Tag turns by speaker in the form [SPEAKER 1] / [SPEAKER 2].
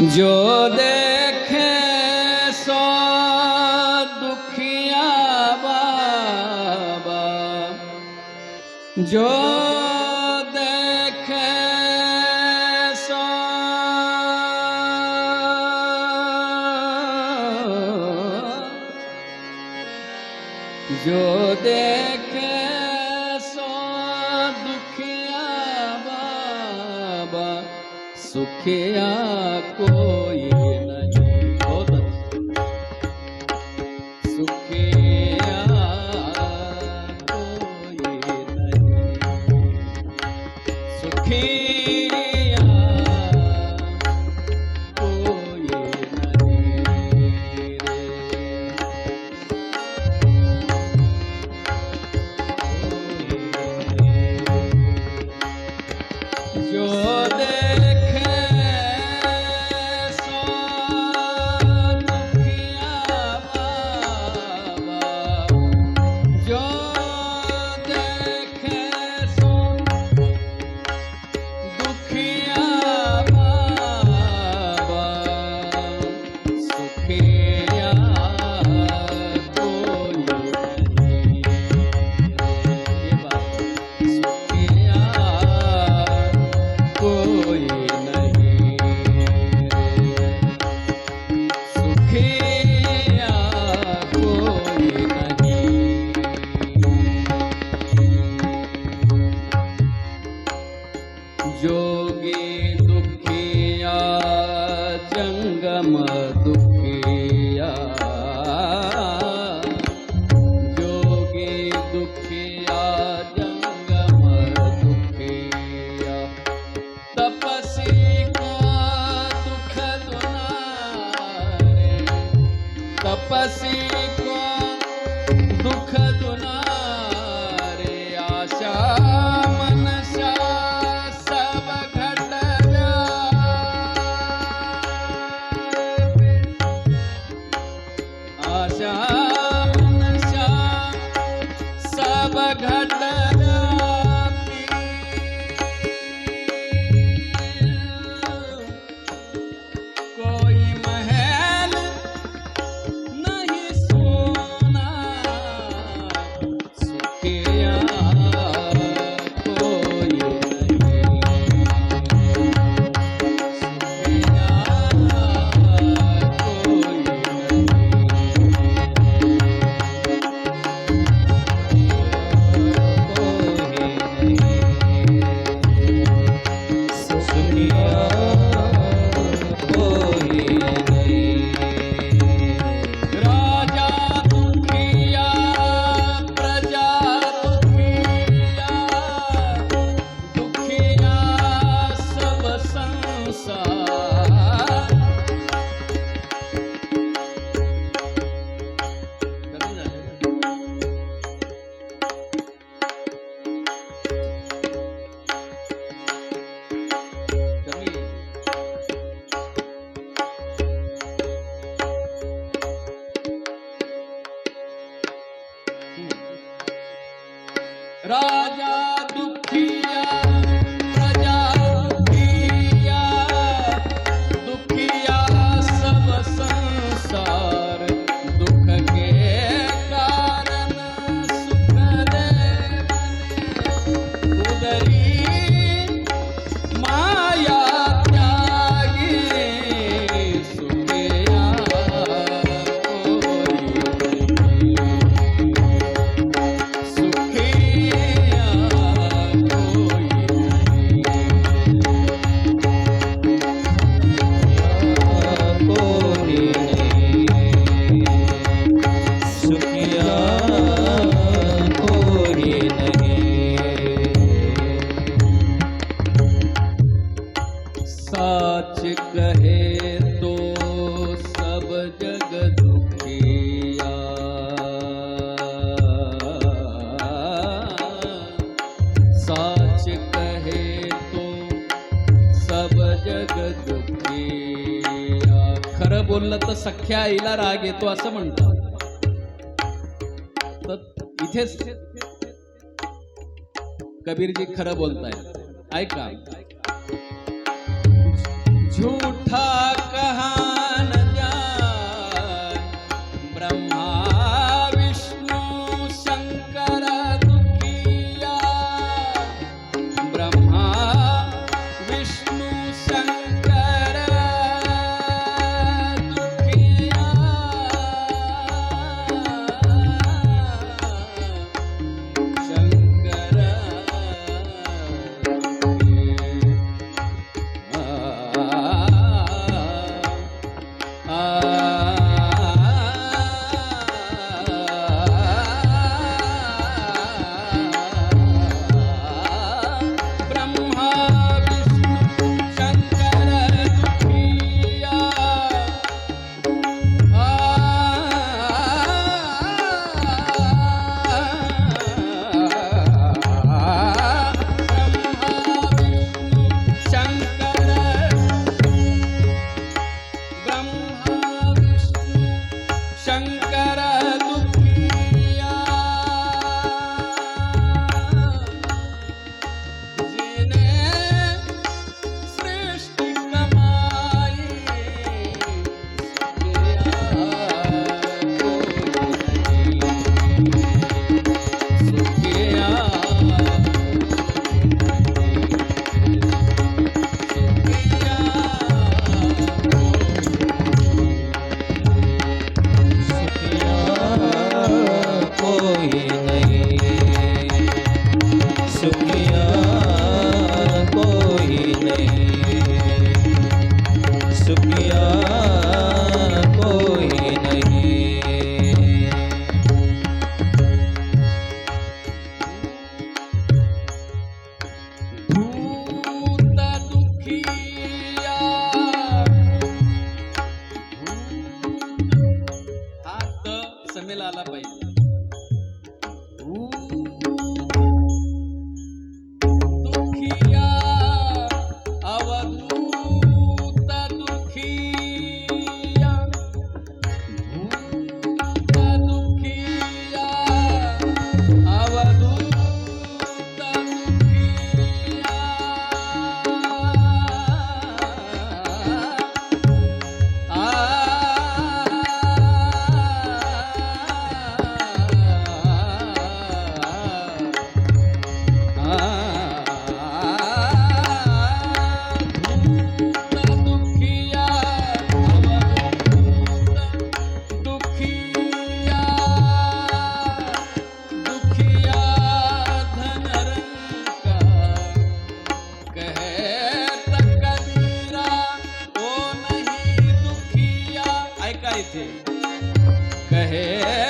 [SPEAKER 1] जो देखे सो दुखिया बाबा जो सुखिया कोई पसी রাজা দুঃখিয়া तर सख्या आईला राग येतो असं म्हणतात. तर इथेच कबीरजी खरं बोलताय ऐका. झुठा You. कहे